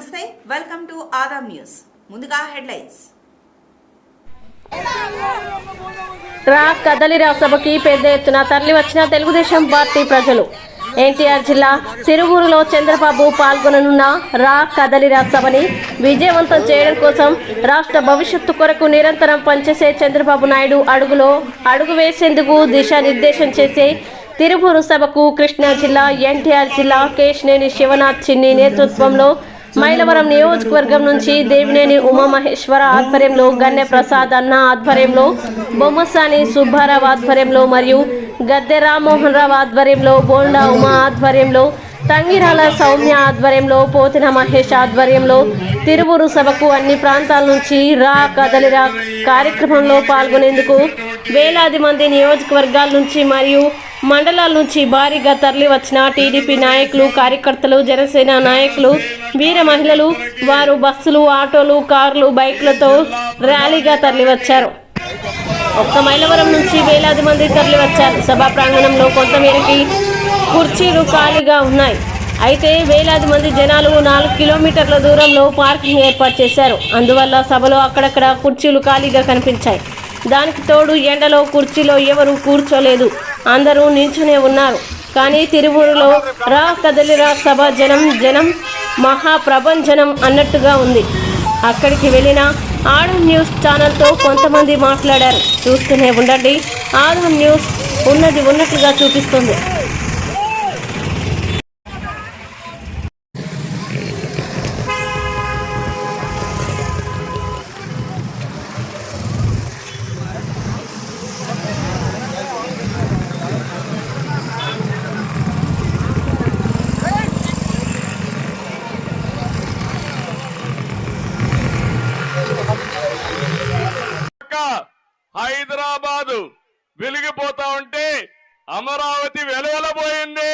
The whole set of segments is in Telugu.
నమస్తే వెల్కమ్ టు ఆదాం న్యూస్ ముందుగా హెడ్లైన్స్ రా కదలిరా సభకి పెద్ద ఎత్తున తరలి వచ్చిన తెలుగుదేశం పార్టీ ప్రజలు. ఎన్టీఆర్ జిల్లా తిరువూరులో చంద్రబాబు పాల్గొననున్న రా కదలిరా సభని విజయవంతం చేయడం కోసం రాష్ట్ర భవిష్యత్తు కొరకు నిరంతరం పనిచేసే చంద్రబాబు నాయుడు అడుగులో అడుగు వేసేందుకు దిశానిర్దేశం చేసే తిరువూరు సభకు కృష్ణా జిల్లా ఎన్టీఆర్ జిల్లా కేశినేని శివనాథ్ చిన్ని నేతృత్వంలో మైలవరం నియోజకవర్గం నుంచి దేవినేని ఉమామహేశ్వర ఆధ్వర్యంలో గన్నె ప్రసాద్ అన్న ఆధ్వర్యంలో బొమ్మసాని సుబ్బారావు ఆధ్వర్యంలో మరియు గద్దె రామ్మోహన్ రావు ఆధ్వర్యంలో బోండా ఉమా ఆధ్వర్యంలో తంగిరాల సౌమ్య ఆధ్వర్యంలో పోతిన మహేష్ ఆధ్వర్యంలో తిరువురు సభకు అన్ని ప్రాంతాల నుంచి రా కదలిరా కార్యక్రమంలో పాల్గొనేందుకు వేలాది మంది నియోజకవర్గాల నుంచి మరియు మండలాల నుంచి భారీగా తరలి వచ్చిన టీడీపీ నాయకులు కార్యకర్తలు జనసేన నాయకులు వీర మహిళలు వారు బస్సులు ఆటోలు కార్లు బైక్లతో ర్యాలీగా తరలివచ్చారు. ఒక్క మైలవరం నుంచి వేలాది మంది తరలివచ్చారు. సభా ప్రాంగణంలో కొంతమేరకి కుర్చీలు ఖాళీగా ఉన్నాయి. అయితే వేలాది మంది జనాలు నాలుగు కిలోమీటర్ల దూరంలో పార్కింగ్ ఏర్పాటు చేశారు. అందువల్ల సభలో అక్కడక్కడ కుర్చీలు ఖాళీగా కనిపించాయి. దానికి తోడు ఎండలో కుర్చీలో ఎవరు కూర్చోలేదు. అందరూ నిల్చునే ఉన్నారు. కానీ తిరువూరులో రా కదలిరా సభ జనం జనం మహాప్రపంచనం అన్నట్టుగా ఉంది. అక్కడికి వెళ్ళిన ఆడు న్యూస్ ఛానల్తో కొంతమంది మాట్లాడారు. చూస్తూనే ఉండండి. ఆడు న్యూస్ ఉన్నది ఉన్నట్లుగా చూపిస్తుంది. వెలిగిపోతా ఉంటే అమరావతి వెలువలబోయింది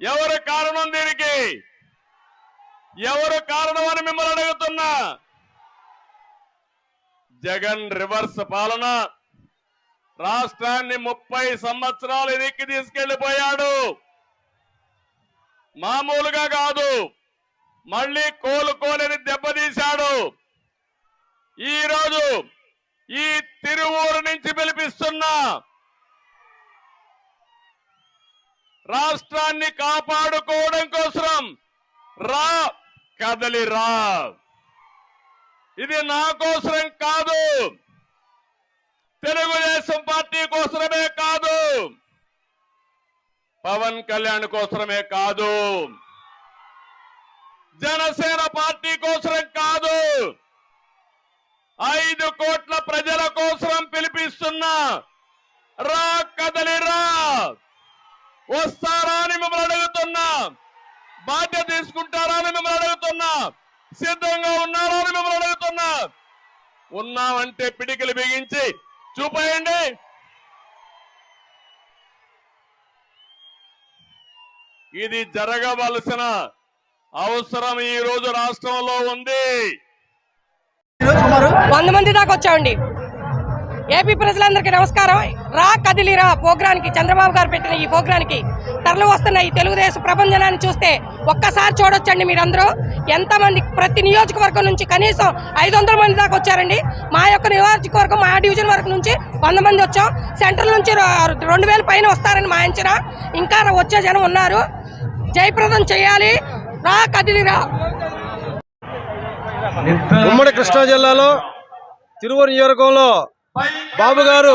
ఎవరు కారణం దీనికి? ఎవరు కారణం అని మిమ్మల్ని అడుగుతున్నా? జగన్ రివర్స్ పాలన. రాష్ట్రాన్ని ముప్పై సంవత్సరాలు ఎదిక్కి తీసుకెళ్ళిపోయాడు మామూలుగా కాదు మళ్ళీ కోలుకోలేని దెబ్బతీశాడు. ఈ రోజు ఈ తిరువూరు నుంచి పిలిపిస్తున్నా. రాష్ట్రాన్ని కాపాడుకోవడం కోసం రా కదలి రా. ఇది నా కోసరం కాదు. తెలుగుదేశం పార్టీ కోసమే కాదు. పవన్ కళ్యాణ్ కోసమే కాదు. జనసేన పార్టీ కోసం కాదు ఐదు కోట్ల ప్రజల కోసం పిలిపిస్తున్నా రా కదలిరా వస్తారా అని మిమ్మల్ని అడుగుతున్నా. బాధ్యత తీసుకుంటారా అని మిమ్మల్ని అడుగుతున్నా. సిద్ధంగా ఉన్నారా అని మిమ్మల్ని అడుగుతున్నా. ఉన్నామంటే పిడికిలు బిగించి చూపేయండి. ఇది జరగవలసిన అవసరం ఈ రోజు రాష్ట్రంలో ఉంది. వంద మంది దాకా వచ్చామండి. ఏపీ ప్రజలందరికీ నమస్కారం. రా కదిలిరా ప్రోగ్రానికి చంద్రబాబు గారు పెట్టిన ఈ ప్రోగ్రానికి తరలి వస్తున్న ఈ తెలుగుదేశం ప్రపంచనాన్ని చూస్తే ఒక్కసారి చూడొచ్చండి మీరందరూ. ఎంతమంది ప్రతి నియోజకవర్గం నుంచి కనీసం ఐదు వందల మంది దాకా వచ్చారండి. మా యొక్క నియోజకవర్గం మా డివిజన్ వరకు నుంచి వంద మంది వచ్చాం. సెంట్రల్ నుంచి రెండు వేల పైన వస్తారని మా అంచనా. ఇంకా వచ్చే జనం ఉన్నారు. జయప్రదం చేయాలి. రా కదిలిరా ఉమ్మడి కృష్ణా జిల్లాలో తిరువూరు నియోజకవర్గంలో బాబు గారు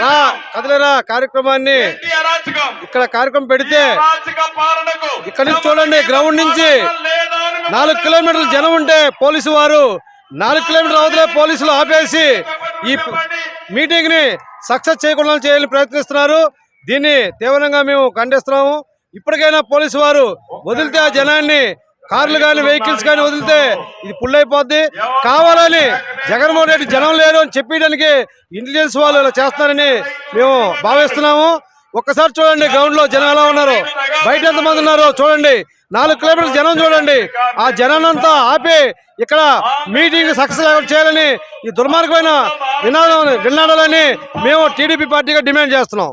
రా కదలరా కార్యక్రమాన్ని. ఇక్కడ కార్యక్రమం పెడితే ఇక్కడ నుంచి చూడండి గ్రౌండ్ నుంచి నాలుగు కిలోమీటర్ల జనం ఉంటే పోలీసు వారు నాలుగు కిలోమీటర్ల అవతలే పోలీసులు ఆపేసి ఈ మీటింగ్ని సక్సెస్ చేయకుండా చేయాలని ప్రయత్నిస్తున్నారు. దీన్ని తీవ్రంగా మేము ఖండిస్తున్నాము. ఇప్పటికైనా పోలీసు వారు వదిలితే ఆ జనాన్ని కార్లు కానీ వెహికల్స్ కానీ వదిలితే ఇది పుల్లైపోద్ది. కావాలని జగన్మోహన్ రెడ్డి జనం లేరు అని చెప్పడానికి ఇంటెలిజెన్స్ వాళ్ళు ఇలా చేస్తున్నారని మేము భావిస్తున్నాము. ఒక్కసారి చూడండి గ్రౌండ్లో జనం ఎలా ఉన్నారు. బయట ఎంతమంది ఉన్నారో చూడండి. నాలుగు కిలోమీటర్ల జనం చూడండి. ఆ జనాన్నంతా ఆపి ఇక్కడ మీటింగ్ సక్సెస్ చేయాలని ఈ దుర్మార్గమైన వినాదం వినాడాలని మేము టీడీపీ పార్టీగా డిమాండ్ చేస్తున్నాం.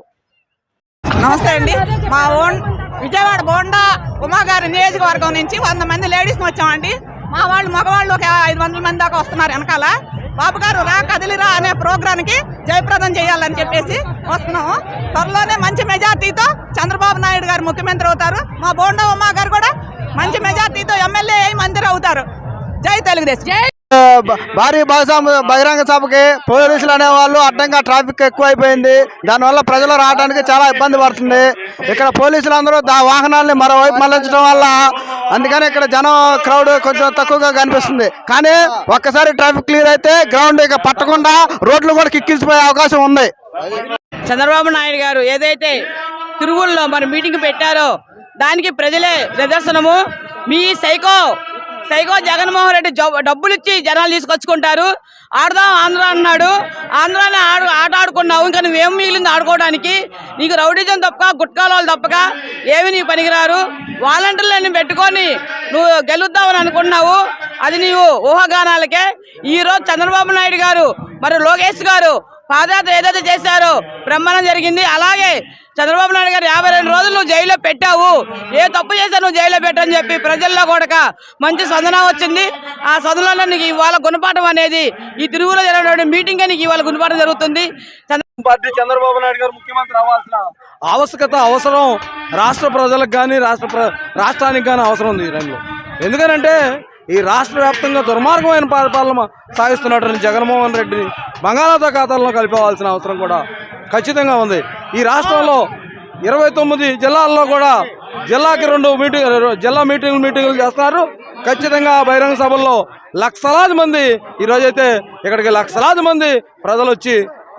నమస్తే అండి. మా ఓన్ విజయవాడ బోండా ఉమాగారి నియోజకవర్గం నుంచి వంద మంది లేడీస్ని వచ్చామండి. మా వాళ్ళు మగవాళ్ళు ఒక ఐదు వందల మంది దాకా వస్తున్నారు వెనకాల. బాబు గారు రా కదిలిరా అనే ప్రోగ్రాంకి జయప్రదం చేయాలని చెప్పేసి వస్తున్నాము. త్వరలోనే మంచి మెజార్టీతో చంద్రబాబు నాయుడు గారు ముఖ్యమంత్రి అవుతారు. మా బోండా ఉమా గారు కూడా మంచి మెజార్టీతో ఎమ్మెల్యే అయి మంత్రి అవుతారు. జై తెలుగుదేశం. జై భారీ భాగస్వామి బహిరంగ సభకి పోలీసులు అనేవాళ్ళు అడ్డంగా ట్రాఫిక్ ఎక్కువైపోయింది. దానివల్ల ప్రజలు రావడానికి చాలా ఇబ్బంది పడుతుంది. ఇక్కడ పోలీసులు అందరూ దా వాహనాల్ని మరోవైపు మళ్ళించడం వల్ల అందుకని ఇక్కడ జనం క్రౌడ్ కొంచెం తక్కువగా కనిపిస్తుంది. కానీ ఒక్కసారి ట్రాఫిక్ క్లియర్ అయితే గ్రౌండ్ ఇక పట్టకుండా రోడ్లు కూడా కిక్కించిపోయే అవకాశం ఉంది. చంద్రబాబు నాయుడు గారు ఏదైతే తిరువుల్లో మరి మీటింగ్ పెట్టారో దానికి ప్రజలే నిదర్శనము. మీ సైకో సైకో జగన్మోహన్ రెడ్డి డబ్బులు ఇచ్చి జనాలు తీసుకొచ్చుకుంటారు. ఆడదాం ఆంధ్ర అన్నాడు. ఆంధ్రాని ఆడు ఆట ఆడుకున్నావు. ఇంకా నువ్వేం మిగిలింది ఆడుకోవడానికి? నీకు రౌడిజం తప్పక గుట్కాలు తప్పక ఏమి నీ పనికిరారు. వాలంటీర్లను పెట్టుకొని నువ్వు గెలుద్దామని అనుకున్నావు. అది నీవు ఊహాగానాలకే. ఈ రోజు చంద్రబాబు నాయుడు గారు మరి లోకేష్ గారు పాదయాత్ర ఏదైతే చేశారో బ్రహ్మాండం జరిగింది. అలాగే చంద్రబాబు నాయుడు గారు యాభై రెండు రోజులు నువ్వు జైల్లో పెట్టావు. ఏ తప్పు చేశావు నువ్వు జైల్లో పెట్టని చెప్పి ప్రజల్లో కూడా మంచి స్పందన వచ్చింది. ఆ స్పందనలో నీకు ఇవాళ గుణపాఠం అనేది ఈ తిరుగులో జరిగినటువంటి మీటింగ్ నీకు ఇవాళ గుణపాఠం జరుగుతుంది. పార్టీ చంద్రబాబు నాయుడు గారు ముఖ్యమంత్రి అవ్వాల్సిన ఆవశ్యకత అవసరం రాష్ట్ర ప్రజలకు కానీ రాష్ట్ర ప్ర- రాష్ట్రానికి కానీ అవసరం ఉంది ఈ రంగంలో ఎందుకనంటే ఈ రాష్ట్ర వ్యాప్తంగా దుర్మార్గమైన పరిపాలన సాగిస్తున్నటువంటి జగన్మోహన్ రెడ్డిని బంగాళాతో ఖాతాల్లో కలిపేవాల్సిన అవసరం కూడా ఖచ్చితంగా ఉంది. ఈ రాష్ట్రంలో ఇరవై తొమ్మిది జిల్లాల్లో కూడా జిల్లాకి రెండు మీటింగ్ జిల్లా మీటింగ్ మీటింగులు చేస్తున్నారు. ఖచ్చితంగా బహిరంగ సభల్లో లక్షలాది మంది ఈరోజైతే ఇక్కడికి లక్షలాది మంది ప్రజలు వచ్చి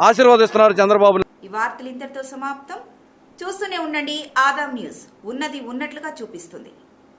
ఆశీర్వదిస్తున్నారు చంద్రబాబు. ఈ వార్తలు ఇంతటితో సమాప్తం. చూస్తూనే ఉండండి ఆదాం న్యూస్. ఉన్నది ఉన్నట్లుగా చూపిస్తుంది.